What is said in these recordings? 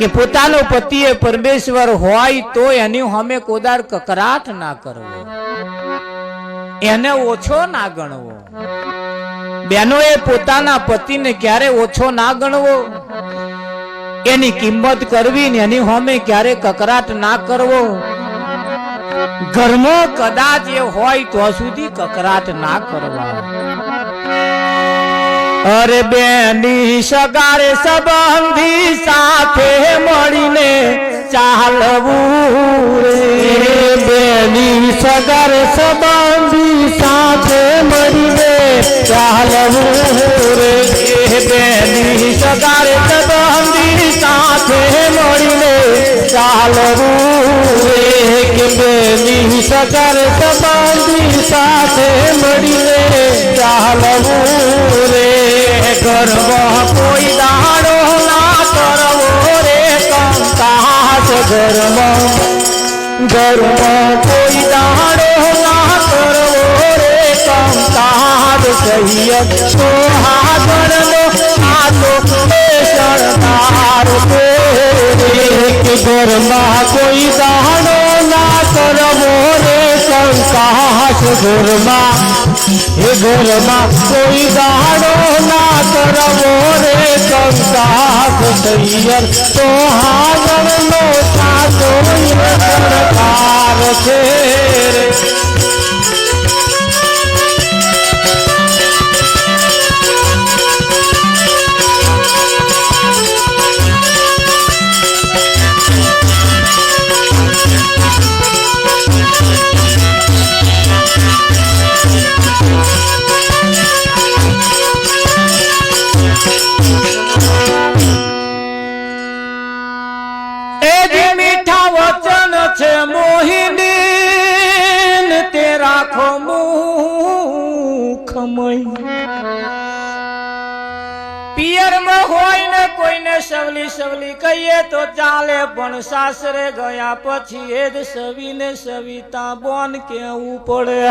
કે પોતાનો એ પરમેશ્વર હોય તો એની સામે કોદાર કકરાટ ના કરવો. એને ઓછો ના ગણવો. બેનો એ પોતાના પતિને ક્યારે ઓછો ના ગણવો? એની કિંમત કરવી ને એની સામે ક્યારે કકરાટ ના કરવો? ઘરમાં કદાચ એ હોય તો સુધી કકરાટ ના કરવા. અરે બેની સગારે સંબંધી સાથે મળીને ચાલવું રે બેની સગાર સંબંધી સાથે મળીને ચાલવું રે બેની સગારે સંબંધી સાથે મળીને ચાલવું રે કે બેની સગાર સંબંધી સાથે મળીને ચાલવું રે ગર્વ કોઈ દાડો ના કરવો રે કંકાસ ઘરમાં ઘરમાં કોઈ દાડો ના કરવો રે કંકાસ. કહીએ તો હાગરનો આ તો કે ઘરમાં કોઈ દાડો ના કરવો રે કંકાસ ઘરમાં, એ ઘરમાં કોઈ દાડો ના કરવો રે કંકાસ તૈયર તો હાગળનો સાચો સરકાર છે. સાસરે ગયા પછી એ જ સવીને સવિતા બોન કેવું પડે?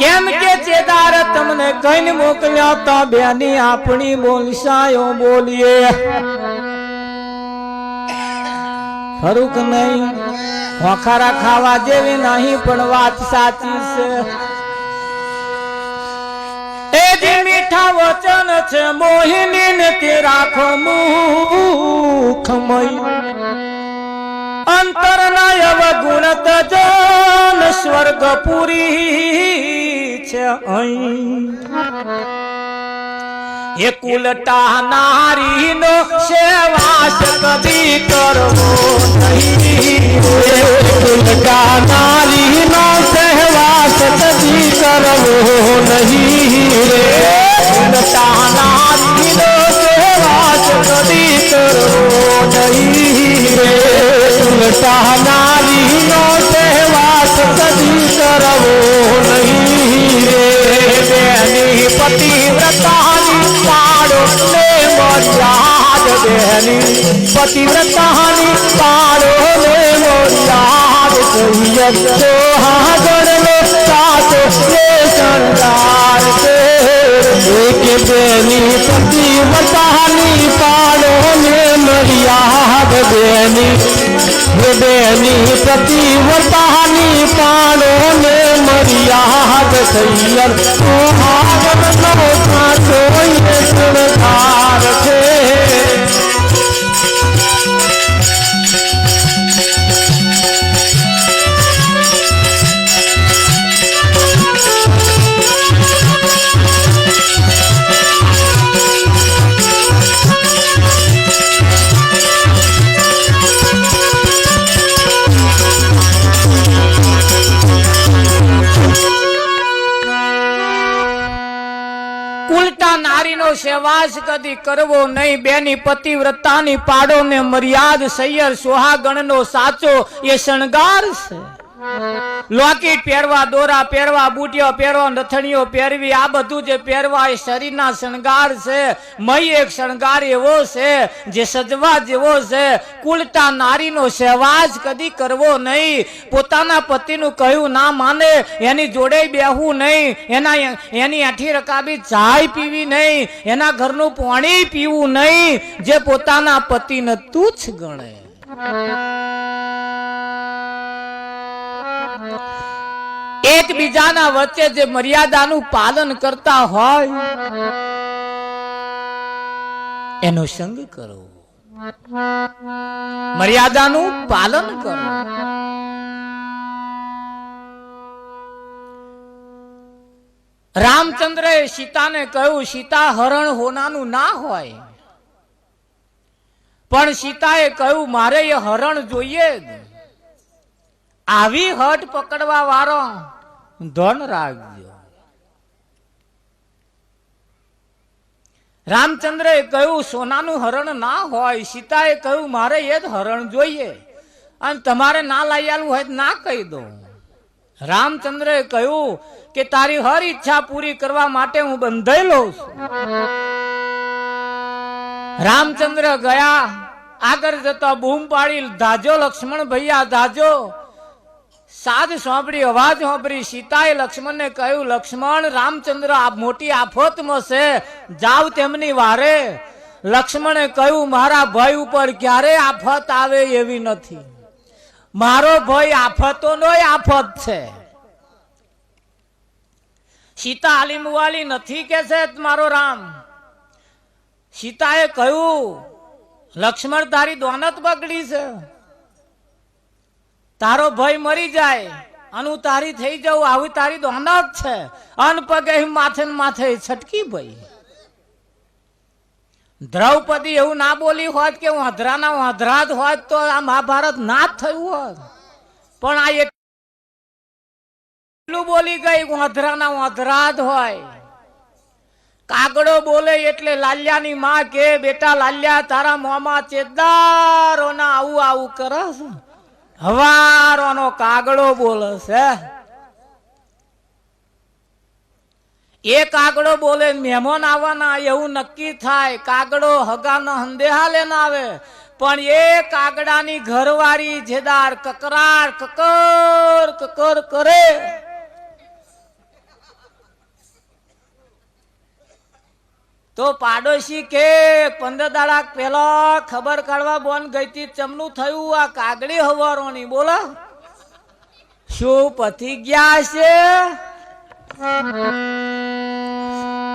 કેમ કે ચેદાર તમને કઈને મોકલ્યા તો બેની આપણી બોલસાયો બોલીએ. ખરું કે નહીં, હોખારા ખાવા જેવી નહીં, પણ વાત સાચી છે એ જે મીઠા વચન છે મોહિની ને તે રાખો મુખમય અંતર નાયવ ગુણ તજન સ્વર્ગપુરી છે અહીં. એ કુલટા નારી નો સેવાસ કદી કરવો નહીં. કુલટા નારી નો સહેવાસ કદી કરવો નહીં. રે કુલટા નારી નો સહેવાસ કદી કરવો નહીં. રે પતિવ્રતાની પાડો ને મર્યાદ કહીએ તો હા નો સાચો ને સંસાર છે. એક બેની પતિવ્રતાની પાડો ને મર્યાદ બેની. હે બેની પતિવ્રતાની પાડો ને મર્યાદ સૈયર તો હા નો સાચો ગુણકાર છે. સેવાસ કદી કરવો નહીં. બેની પતિવ્રતાની પાડો ને મર્યાદ સૈયર સુહાગણનો સાચો એ શણગાર છે. લોકેટ પહેરવા, દોરા પહેરવા, બુટિયો પહેરવા, નથણીઓ પહેરવી, આ બધું જે પહેરવા એ શરીરના શણગાર છે. મય એક શણગાર એવો છે જે સજવા જેવો છે. કુલતા નારીનો સહેવાજ કદી કરવો નહીં. પોતાના પતિનું કહ્યું ના માને, એની જોડે બેહવું નહીં. એના એની આઠી રકાબી ચાય પીવી નહીં. એના ઘરનું પાણી પીવું નહીં. જે પોતાના પતિને તુચ્છ ગણે. એકબીજાના વચ્ચે જે મર્યાદાનું પાલન કરતા હોય, એનો સંગ કરો મર્યાદાનું પાલન કરો રામચંદ્રએ સીતાને કહ્યું, સીતા, હરણ હોનાનું ના હોય. પણ સીતાએ કહ્યું, મારે એ હરણ જોઈએ આવી હટ પકડવા વાળો ધન રાખજો રામચંદ્રએ કહ્યું, સોનાનું હરણ ના હોય, સીતાએ કહ્યું, મારે એ જ હરણ જોઈએ. અને તમારે ના લઈ હોય ના કહી દો રામચંદ્રએ કહ્યું કે, તારી હર ઈચ્છા પૂરી કરવા માટે હું બંધાયેલો છું. રામચંદ્ર ગયા, આગળ જતા બૂમ પાડી ધાજો લક્ષ્મણ ભૈયા ધાજો સાદ સાંભળી, અવાજ સાંભળી, સીતાએ લક્ષ્મણને કહ્યું, લક્ષ્મણ, રામચંદ્ર, આ મોટી આફતમાં છે, જાવ તેમની વારે. લક્ષ્મણે કહ્યું, મારા ભય ઉપર ક્યારે આફત આવે એવી નથી. મારો ભય આફતોનો આફત છે. સીતા આલીમવાલી નથી કે છે, મારો રામ. સીતાએ કહ્યું, લક્ષ્મણ તારી દોનત બગડી છે. તારો ભય મરી જાય. અને હું તારી થઈ જાઉં આવી તારી દોનત છે. અન પગે માથે માથે છટકી ભાઈ. દ્રૌપદી એવું ના બોલી હોત કે હું હધરાના હધરાત હોત તો આ મહાભારત ના જ થયું હોત. પણ આ એટલું બોલી ગઈ હું હધરાના હધરાત હોય. કાગડો બોલે એટલે લાલ્યાની માં કે, બેટા લાલ્યા, તારા મોમાં ચેદારોના આવું આવું કરે હવારોનો કાગડો બોલે છે. એ કાગડો બોલે, મહેમાન આવવાના, એવું નક્કી થાય. કાગડો હગાનો હંદેહા લેને આવે. પણ એ કાગડાની ઘરવાળી જેદાર કકરાર કકર કકર કરે. તો પાડોશી કે પંદર દાડા પેલા ખબર કાઢવા બોન ગઈ તી ચમનું થયું આ કાગડી હવારોની, બોલો. શું પતી ગયા છે?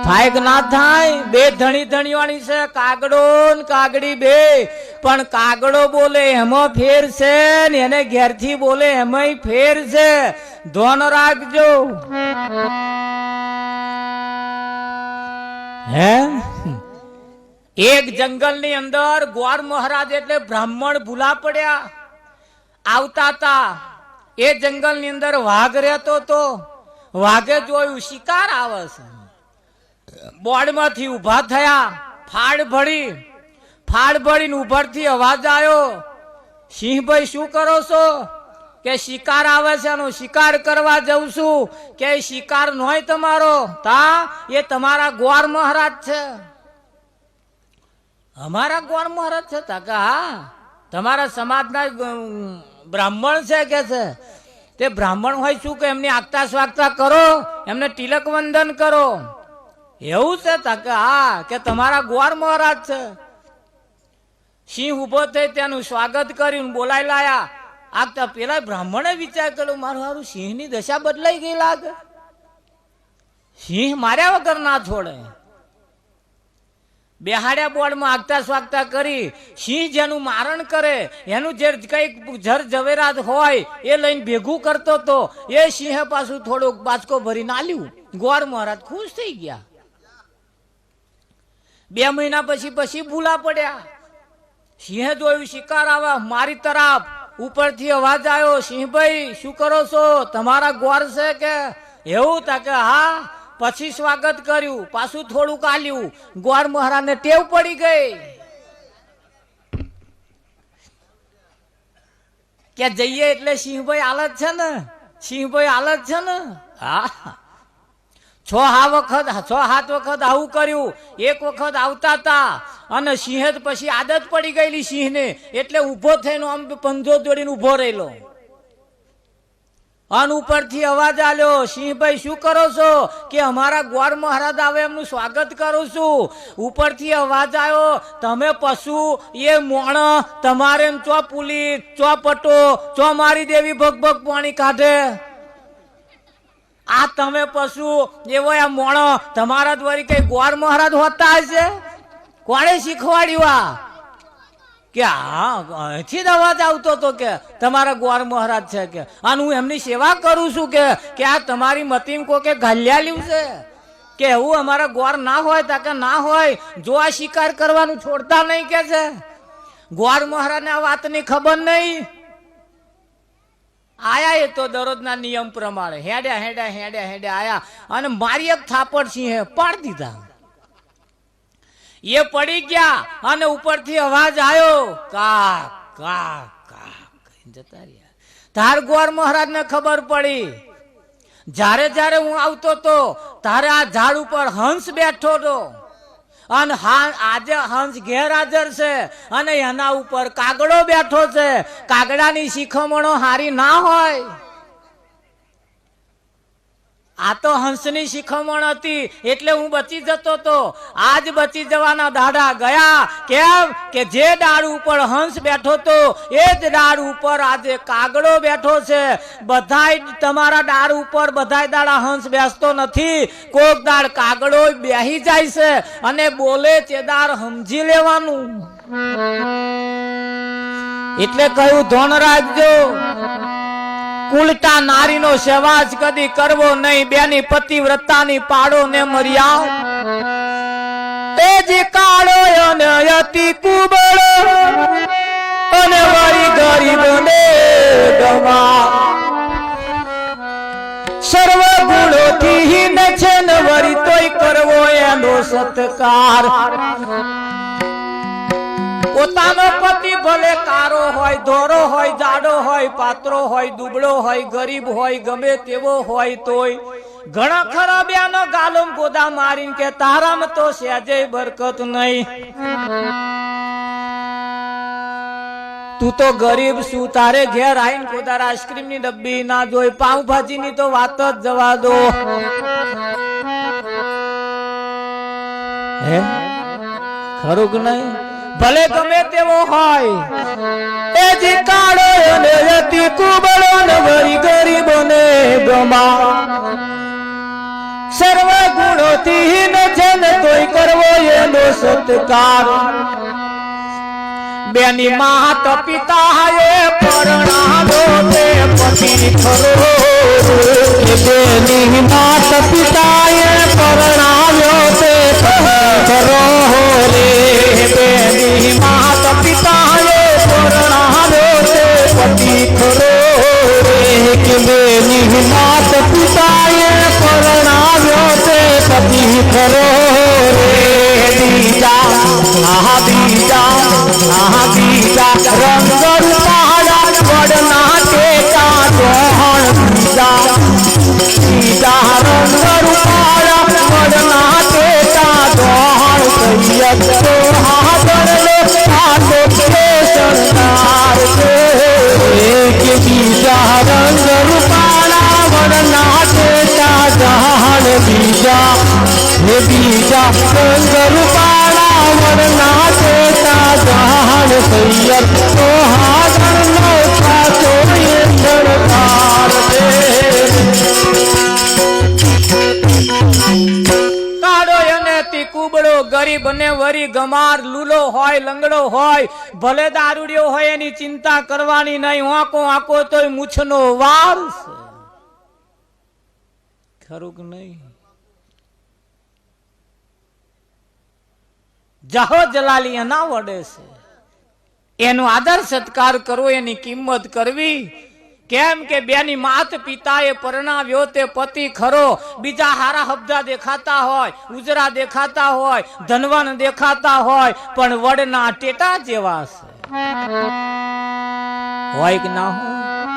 થાય ના થાય, બે ધણી ધણીવાળી છે, કાગડો ને કાગડી બે. પણ કાગડો બોલે એમાં ફેર છે ને એને ઘેરથી બોલે એમાંય ફેર છે. ધોન રાખજો. હે? એક જંગલની અંદર ગોર મહારાજ એટલે બ્રાહ્મણ ભૂલા પડ્યા. આવતા હતા એ જંગલની અંદર વાઘ રહેતો તો વાઘે જોયું, શિકાર આવે છે બોર્ડમાંથી ઊભા થયા, ફાડ ભળી ફાડ ભળીને ઉભરથી અવાજ આવ્યો, સિંહભાઈ, શું કરો છો? કે શિકાર આવે છે એનો શિકાર કરવા જઉં છું. કે શિકાર નોય તમારો, તા, એ તમારા ગોર મહારાજ છે. અમારા ગોર મહારાજ છે, તા કે હા, તમારા સમાજના બ્રાહ્મણ છે કે છે? તે બ્રાહ્મણ હોય શું કે એમની આગતા સ્વાગતા કરો, એમને તિલક વંદન કરો. એવું છે, તા કે હા, કે તમારા ગોર મહારાજ છે. સિંહ ઊભો થઈ તેનું સ્વાગત કર્યું બોલાઈ લાયા. આગતા પેલા બ્રાહ્મણે વિચાર કર્યો, મારું હારું સિંહની દશા બદલાઈ ગઈ લાગે. સિંહ માર્યા વગર ના છોડે. બેહાડ્યા બોર્ડમાં આગતા સ્વાગતા કરી, સિંહ જેનું મારણ કરે, એનું જે કંઈક જર જવેરાત હોય, એ લઈને ભેગું કરતો તો, એ સિંહ પાછું થોડુંક બાચકો ભરીને આલ્યું ગોર મહારાજ ખુશ થઈ ગયા. બે મહિના પછી પછી ભૂલા પડ્યા. સિંહે જોયું શિકાર આવા, મારી તરફ ઉપરથી અવાજ આવ્યો સિંહભાઈ શું કરો છો? તમારા ગોર છે કે? એવું તા કે, હા, પછી સ્વાગત કર્યું, પાછું થોડુંક આલ્યું. ગોર મહારાજને ટેવ પડી ગઈ. કે જઈએ એટલે સિંહભાઈ હાલત છે ને? સિંહભાઈ હાલત છે ને? હા. છ હા વખત, છ સાત વખત આવું કર્યું, એક વખત આવતા હતા અને સિંહે પછી આદત પડી ગયેલી સિંહને, એટલે ઊભો થઈને આમ પંજો દોડીને ઊભો રહેલો. અન ઉપરથી અવાજ આલ્યો, સિંહભાઈ, શું કરો છો? કે અમારા ગોર મહારાજ આવે, એમનું સ્વાગત કરું છું. ઉપરથી અવાજ આવ્યો તમે પશુ, એ મોણ, તમારે ચો પુલી, ચો પટો, ચો મારી દેવી ભગ ભગ પાણી કાઢે? આ તમે પશુ એવો આ મોણો, તમારા દ્વારી કઈ ગોર મહારાજ હોતા હશે? કોણે શીખવાડ્યું આ? કે હા, અહીંથી જ આવતો હતો કે તમારા ગોર મહારાજ છે કે. અને હું એમની સેવા કરું છું કે કે આ તમારી મતીમ કો કે ઘાલ્યા લ્યું છે? કે એવું અમારા ગોર ના હોય તા કે ના હોય, જો આ શિકાર કરવાનું છોડતા નહીં કે છે? ગોર મહારાજને આ વાતની ખબર નહીં? એ તો દરરોજના નિયમ પ્રમાણે હેડ્યા હેડ્યા હેડ્યા હેડ્યા, આયા. અને મારી એક થાપડ સિંહે પાડી દીધા. એ પડી ગયા અને ઉપરથી અવાજ આવ્યો કા કા કા જતા રહ્યા. તાર ગોર મહારાજને ખબર પડી. જ્યારે જ્યારે હું આવતો તો તારે આ ઝાડ ઉપર હંસ બેઠો હતો. અને હા આજે હંસ ગેરહાજર છે અને એના ઉપર કાગડો બેઠો છે. કાગડાની શિખમણો હારી ના હોય. આ તો હંસની શિખમણ હતી, એટલે હું બચી જતો તો. આજ બચી જવાના દાડા ગયા. કેમ? કે જે ડાળ ઉપર હંસ બેઠો તો, એ જ ડાળ ઉપર આજે કાગડો બેઠો છે. બધાય તમારા ડાળ ઉપર બધાય દાડા હંસ બેસતો નથી. કોક દાળ કાગડો બેહી જાય છે અને બોલે તે દાળ સમજી લેવાનું. એટલે કહ્યું ધોન રાખજો કુલટા નારીનો સેવાજ કદી કરવો નહીં. બેની પતિવ્રતાની પાડો ને મર્યા. એ જે કાળો અને અતિ કુબળો અને મારી ગરીબ ને ગમા. સર્વ ગુણોથી હીન છે ને વરી તોય કરવો એનો સત્કાર. પોતાનો પતિ ભલે કારો હોય, ધોરો હોય, જાડો હોય પાત્રો હોય, દુબળો હોય, ગરીબ હોય, ગમે તેવો હોય તોય. ઘણા ખરા બ્યાનો ગાલમ ગોદા મારીને કે તારામાં તો સહેજે બરકત નહીં. તું તો ગરીબ છું, તારે ઘેર આવીને ખોદાર આઈસ્ક્રીમની ડબ્બી ના જોઈ પાઉભાજી ની તો વાત જ જવા દો. હે? ખરું કે નહીં? ભલે ગમે તેવો હોય. એ જી કાળો ને અતિ કુબળો ને વરી ગરીબો ને ગમા સર્વ ગુણોથી હીન છે ને તોય કરવો એનો સત્કાર. બેની માત પિતા એ પરણાવો તે પતિ ખરો બેની માત પિતાએ પરણાવ્યો તે કરો રે બેની માત પિતા એ પરણાવ્યો તે પતિ ખરો રે કે બેની માત પિતાએ પરણાવ્યો તે પતિ ખરો રે બીજા આહા બીજા આહા બીજા રંગ રૂપાળા વડના ટેકા ડોહણ બીજા બીજા રંગ રૂપાળા વડના ટેકા તો હાદરલો આટો કે સંસાર છે કે બીજા રંગ રૂપાળા વડના ટેકા જહાન બીજા હે બીજા રંગ રૂપાળા વડના ટેકા જહાન તો વરી ગમાર, લૂલો હોય, લંગડો હોય, ભલે દારૂડિયો હોય એની ચિંતા કરવાની નહીં. વાંકો આંકો તોય મૂછનો વાર છે. ખરું કે નહીં? જહો જલાલી એના વડે છે. એનો આદર સત્કાર કરવો, એની કિંમત કરવી. કેમ કે બેની માત પિતાએ પરણાવ્યો તે પતિ ખરો. બીજા હારા હબજા દેખાતા હોય ઉજરા દેખાતા હોય ધનવાન દેખાતા હોય પણ વડના ટેટા જેવા છે. હોય કે ના હોય?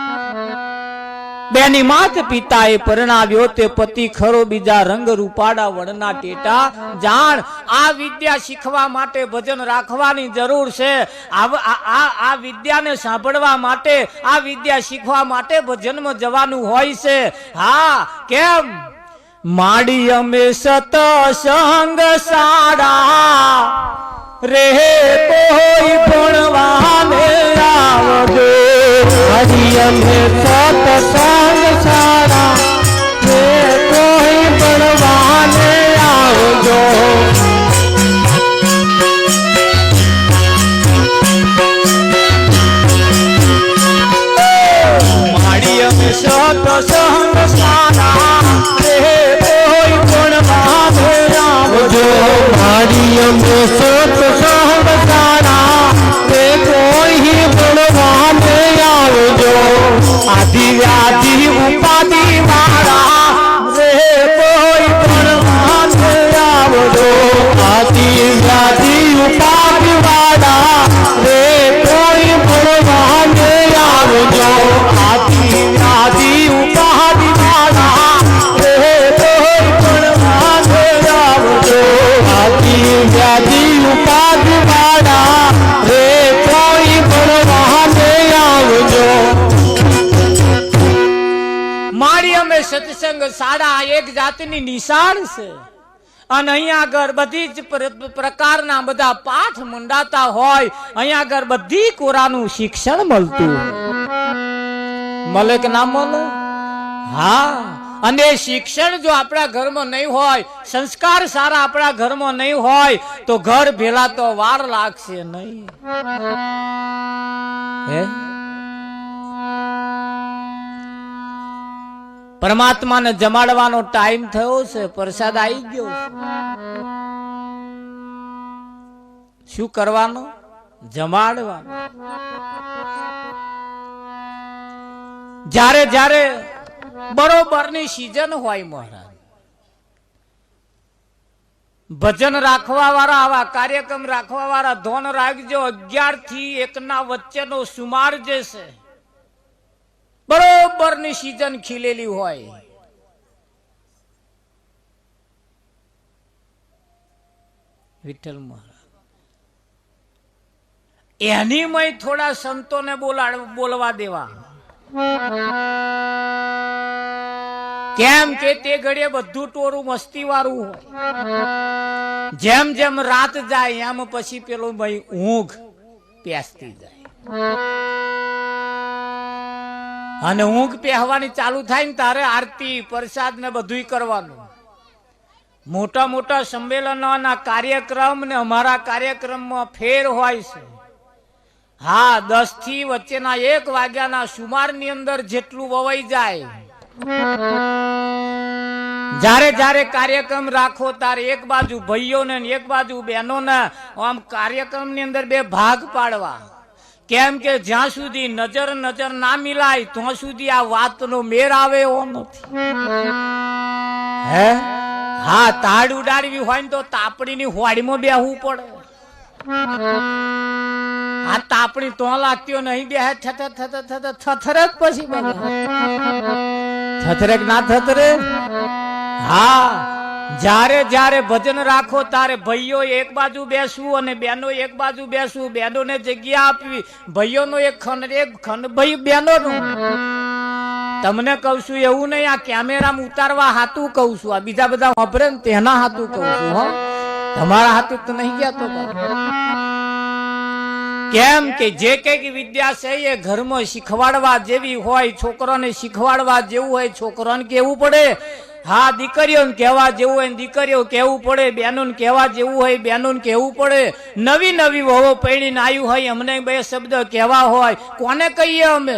બેની માત પિતાએ પરણાવ્યો તે પતિ ખરો બીજા રંગ રૂપાડા વડના ટેટા. જાણ, આ વિદ્યા શીખવા માટે ભજન રાખવાની જરૂર છે. આ વિદ્યાને સાંભળવા માટે, આ વિદ્યા શીખવા માટે ભજનમાં જવાનું હોય છે. હા, કેમ? માડી અમે સતસંગ સાડા રે કોઈ ભણવાને આવજો હરી અમે સતસંગ સારા તે કોઈ બળવાને આવજો માડી અમે સતસંગ સારા રે કોઈ ભણવાને આવજો જો મારી અમે એક જાતની નિશાળ છે. અને અહીંયા આગળ બધી જ પ્રકારના બધા પાઠ મંડાતા હોય, અહીંયા આગળ બધી કોરાનું શિક્ષણ મળતું. મલેક મળે કે ના મળે હા. અને શિક્ષણ જો આપણા ઘરમાં નહીં હોય, સંસ્કાર સારા આપણા ઘરમાં નહીં હોય, તો ઘર ભેલા તો વાર લાગશે નહીં. હે? પરમાત્માને જમાડવાનો ટાઈમ થયો છે, પ્રસાદ આવી ગયો શું કરવાનો? જમાડવાનો. જ્યારે જ્યારે બરોબરની સિઝન હોય મહારાજ. ભજન રાખવા વાળા આવા કાર્યક્રમ રાખવા વાળા ધોન રાખજો અગિયારથી એકના વચ્ચેનો સુમાર જે છે બરોબરની સિઝન ખીલેલી હોય. વિઠ્ઠલ મહારાજ. એની મય થોડા સંતોને બોલાડ, બોલવા દેવા. કેમ કે તે ઘડીએ બધું ટોરું મસ્તી વાળું જેમ જેમ રાત જાય, એમ પછી પેલું ભાઈ ઊંઘ પેસતી જાય. અને ઊંઘ પહેવાની ચાલુ થાય ને તારે આરતી, પ્રસાદ ને બધું કરવાનું. મોટા મોટા સંમેલનોના કાર્યક્રમ ને અમારા કાર્યક્રમમાં ફેર હોય છે. હા, દસથી વચ્ચેના એક વાગ્યાના સુમારની અંદર જેટલું વવાઈ જાય. જ્યારે જ્યારે કાર્યક્રમ રાખો ત્યારે એક બાજુ ભાઈઓને ને એક બાજુ બહેનોને આમ કાર્યક્રમની અંદર બે ભાગ પાડવા. કેમ કે જ્યાં સુધી નજર નજર ના મિલાય ત્યાં સુધી આ વાતનો મેર આવે એવો નથી. હે? હા તાડ ઉડાડવી હોય ને તો તાપડીની હોડીમાં બેહવું પડે. આ તાપણી તો લાગતીઓ નહીં બે થત થત થત થથરે જ પછી બને. થથરેક ના થથરે? હા. જ્યારે જ્યારે ભજન રાખો ત્યારે ભાઈઓ એક બાજુ બેસવું અને બેનો એક બાજુ બેસવું. બહેનોને જગ્યા આપવી. ભાઈઓનો એક ખંડ એક ખંડ. ભાઈ બહેનોનો. તમને કહું છું એવું નહીં, આ કેમેરામાં ઉતારવા હાથું કહું છું. આ બીજા બધા વાપરે ને તેના હાથું કહું છું, હો. તમારા હાથું તો નહીં ગયા તો કેમ કે જે કંઈક વિદ્યા છે એ ઘરમાં શીખવાડવા જેવી હોય, છોકરાને શીખવાડવા જેવું હોય, છોકરોને કેવું પડે. હા, દીકરીઓને કહેવા જેવું હોય દીકરીઓ કેવું પડે બહેનોને કહેવા જેવું હોય બહેનોને કહેવું પડે. નવી નવી વહુ પૈણીને આવ્યું હોય, અમને બે શબ્દ કહેવા હોય. કોને કહીએ અમે?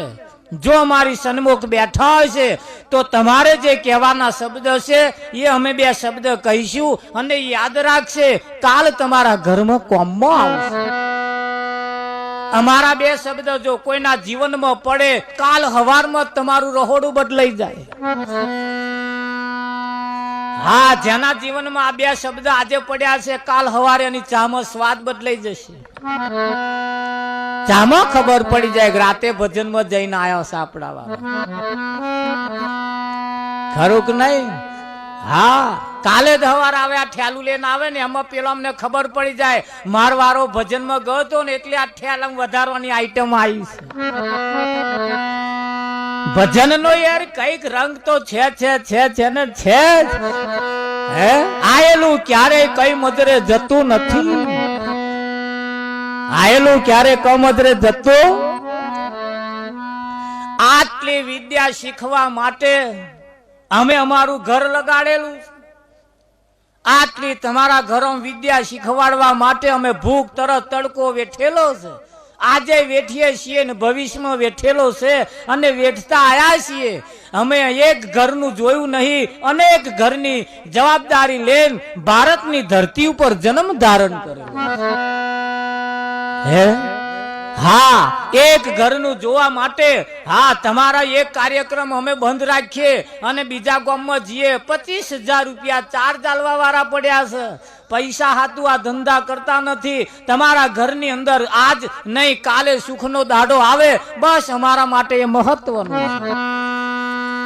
જો અમારી સન્મુખ બેઠા છે, તો તમારે જે કહેવાના શબ્દ છે, એ અમે બે શબ્દ કહીશું અને યાદ રાખશે, કાલ તમારા ઘરમાં કોમમાં આવશે. અમારા બે શબ્દ જો કોઈના જીવનમાં પડે, કાલ હવારમાં તમારું રહોડું બદલાઈ જાય. હા, જેના જીવનમાં આ બે શબ્દ આજે પડ્યા છે, કાલ હવારે એની ચામાં સ્વાદ બદલાઈ જશે. ચામાં ખબર પડી જાય રાતે ભજનમાં જઈને આવ્યો સાપડા વાળા. ખરું કે નહીં? હા, કાલે જ હવાર આવે, આ ઠેલું લઈને આવે ને, એમાં પેલો અમને ખબર પડી જાય, માર વારો ભજનમાં ગયો હતો ને, એટલે આ ઠેલા વધારવાની આઈટમ આવી છે. ભજન નો યાર કંઈક રંગ તો છે છે છે છે ને છે હે? આયેલું ક્યારેય કઈ મદરે જતું નથી. આયેલું ક્યારે કમદરે જતું? આટલી વિદ્યા શીખવા માટે અમે અમારું ઘર લગાડેલું આટલી તમારા ઘરો વિદ્યા શીખવાડવા માટે અમે ભૂખ તરત તડકો વેઠેલો છે. આજે વેઠીએ છીએ ને ભવિષ્યમાં વેઠેલો છે અને વેઠતા આવ્યા છીએ. અમે એક ઘરનું જોયું નહીં, અનેક ઘરની જવાબદારી લઈને ભારતની ધરતી ઉપર જન્મ ધારણ કર્યો. હે? હા, એક ઘરનું જોવા માટે, હા, તમારા એક કાર્યક્રમ અમે બંધ રાખીએ અને બીજા ગામમાં જઈએ. પચીસ હજાર રૂપિયા ચાર ચાલવા વાળા પડ્યા છે. પૈસા હાતું આ ધંધા કરતા નથી. તમારા ઘરની અંદર આજ નહીં, કાલે સુખનો દાડો આવે. બસ અમારા માટે એ મહત્વનું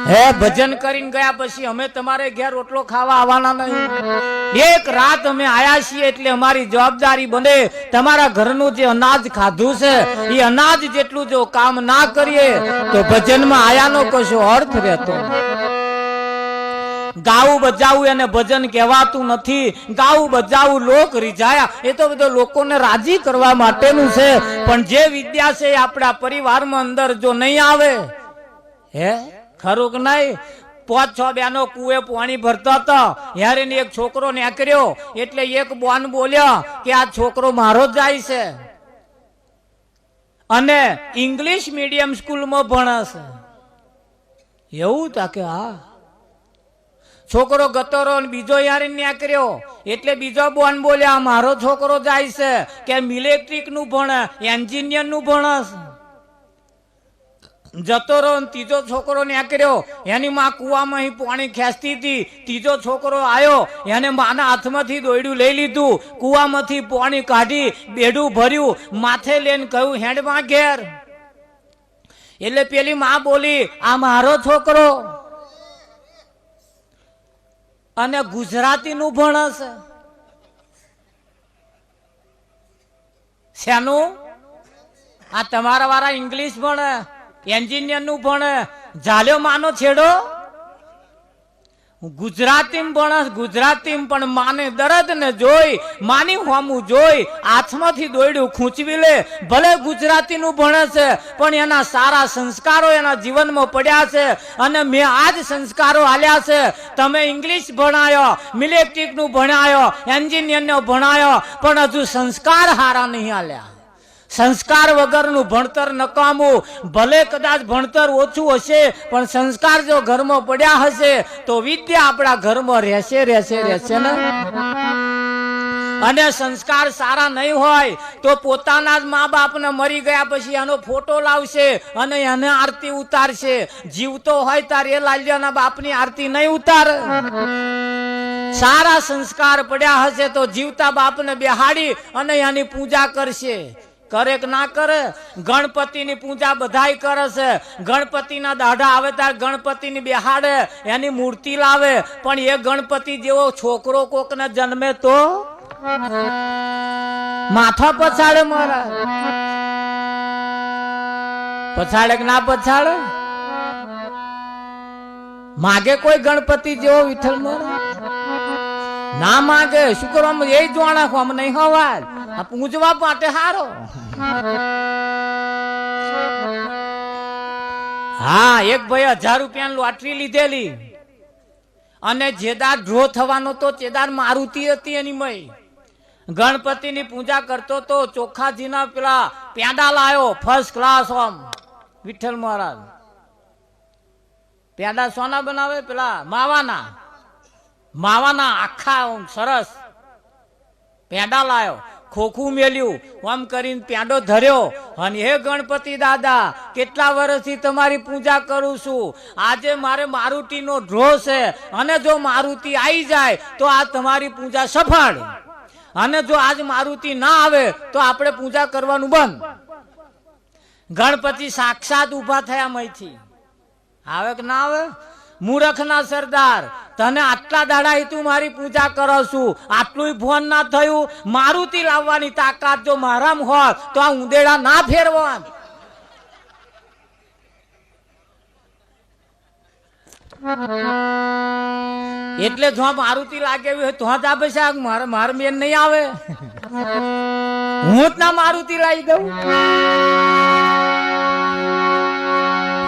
હે, ભજન કરીને ગયા પછી અમે તમારે ઘેર રોટલો ખાવા આવવાના નહીં. એક રાત અમે આયા છીએ એટલે અમારી જવાબદારી બને. તમારા ઘરનું જે અનાજ ખાધું છે, એ અનાજ જેટલું જો કામ ના કરીએ, તો ભજનમાં આયાનો કશો અર્થ રહેતો ગાવું બજાવું એને ભજન કહેવાતું નથી. ગાવું બજાવું લોક રીઝાયા. એ તો બધો લોકોને રાજી કરવા માટેનું છે. પણ જે વિદ્યા છે આપણા પરિવારમાં અંદર જો નહીં આવે, હે? ખરું કે નહીં? પાંચ છ બેનો કુએ પાણી ભરતા હતા. યારે એક છોકરો નેકર્યો એટલે એક બોન બોલ્યા કે આ છોકરો મારો જાય છે. અને ઇંગ્લિશ મીડિયમ સ્કૂલમાં ભણે છે એવું તા કે હા. છોકરો ગતરો બીજો બીજો ન્યા કર્યો એટલે બીજો બોન બોલ્યા, મારો છોકરો જાય છે, કે ઇલેક્ટ્રિકનું ભણ એન્જિનિયરનું ભણે. જતો રહો ત્રીજો છોકરો નીકળ્યો એની માં કુવામાં પાણી ખેંચતી હતી. ત્રીજો છોકરો આવ્યો એને માના હાથમાંથી દોયડું લઈ લીધું. કુવામાંથી પાણી કાઢી, બેડું ભર્યું, માથે લઈને કહ્યું, હેડમાં ઘેર. એટલે પેલી માં બોલી, આ મારો છોકરો. અને ગુજરાતી નું ભણશે શેનું? આ તમારા વાળા ઇંગ્લિશ ભણે એન્જિનિયરનું ભણે. જાલ્યો માનો છેડો. ગુજરાતી ભણસ ગુજરાતી પણ માને દરદ ને જોઈ, માની હોમું જોઈ, હાથમાંથી દોયડું ખૂંચવી લે, ભલે ગુજરાતી નું ભણે પણ એના સારા સંસ્કારો એના જીવનમાં પડ્યા છે, અને મેં આજ સંસ્કારો આલ્યા છે. તમે ઇંગ્લિશ ભણાયો મિલેક્ટ્રિકનું ભણાયો, એન્જિનિયરનો ભણાયો, પણ હજુ સંસ્કાર હારા નહીં આલ્યા. સંસ્કાર વગરનું ભણતર નકામું. ભલે કદાચ ભણતર ઓછું હશે, પણ સંસ્કાર જો ઘરમાં પડ્યા હશે, તો વિદ્યા આપણા ઘરમાં રહેશે રહેશે રહેશે ને? અને સંસ્કાર સારા નહીં હોય, તો પોતાના જ મા બાપને મરી ગયા પછી એનો ફોટો લાવશે અને એને આરતી ઉતારશે. જીવતો હોય તારે એ લાલ્યાના બાપની આરતી નહીં ઉતાર. સારા સંસ્કાર પડ્યા હશે તો જીવતા બાપને બેહાડી અને એની પૂજા કરશે. કરે કે ના કરે? ગણપતિની પૂજા બધાય કરે છે. ગણપતિના દાઢા આવે ત્યારે ગણપતિની બેહાડે, એની મૂર્તિ લાવે. પણ એ ગણપતિ જેવો છોકરો કોકને જન્મે તો? માથા પછાડે મારા પછાડે કે ના પછાડે? માગે કોઈ ગણપતિ જેવો વિઠ્ઠલ મારા ના માગે, શું એ જોવા નાખો અમે નહીં હોવા આ પૂજવા માટે હારો. હા, એક ભાઈ હજાર રૂપિયાની લોટરી લીધેલી. અને જેદાર ડ્રો થવાનો તો ચેદાર મારુતિ હતી એની મય. ગણપતિની પૂજા કરતો તો ચોખાજીના પેલા પેંડા લાયો ફર્સ્ટ ક્લાસ ઓમ વિઠ્ઠલ મહારાજ. પેંડા સોના બનાવે, પેલા માવાના. માવાના આખા સરસ. પેંડા લાયો, ખોખું મેલ્યું, આમ કરીને પેંડો ધર્યો. અને હે ગણપતિ દાદા, કેટલા વર્ષથી તમારી પૂજા કરું છું. આજે મારે મારુતિનો ડ્રો છે. અને જો મારુતિ આવી જાય, તો આ તમારી પૂજા સફળ. અને જો આજ મારુતિ ના આવે, તો આપણે પૂજા કરવાનું બંધ. ગણપતિ સાક્ષાત ઊભા થયા મયથી. આવે કે ના આવે? મૂરખના સરદાર. તને આટલા દાડા તું મારી પૂજા કરો છું. આટલું ફોન ના થયું. મારુતિ લાવવાની તાકાત જો મારામ હોત, તો આ ઉંદેડા ના ફેરવા એટલે જો મારુતિ લાગે એવી હોય તો જ આપે છે. મારે માર બેન નહીં આવે. હું જ ના મારુતિ લાવી દઉં.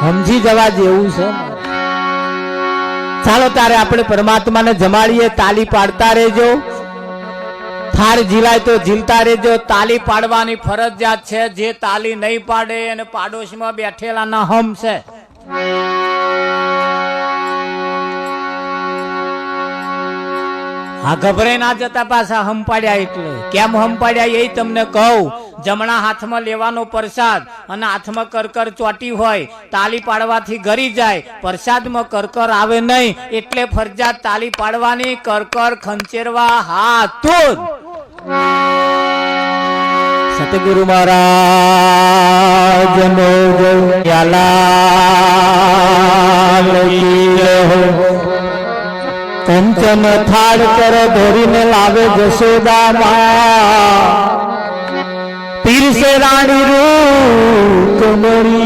સમજી જવા જેવું છે. ચાલો તારે આપણે પરમાત્માને જમાડીએ, તાલી પાડતા રહેજો. થાર જીલાય તો જીલતા રહેજો. તાલી પાડવાની ફરજિયાત છે, જે તાલી નહીં પાડે અને પાડોશમાં બેઠેલાના હમ છે. હા, ગભરાઈ ના જતા પાછા હમ પાડ્યા એટલે. કેમ હમ પાડ્યા એ તમને કહું. જમણા હાથમાં લેવાનો પ્રસાદ અને હાથમાં કરકર ચોટી હોય, તાલી પાડવાથી ગરી જાય. પ્રસાદમાં કરકર આવે નહીં, એટલે ફરજિયાત તાલી પાડવાની, કરકર ખંચેરવા હાથ સતગુરુ મહારાજ કંચન થાળ કર ધોરીને લાવે જશોદામાં. কিসের আনি রূপ তোমারি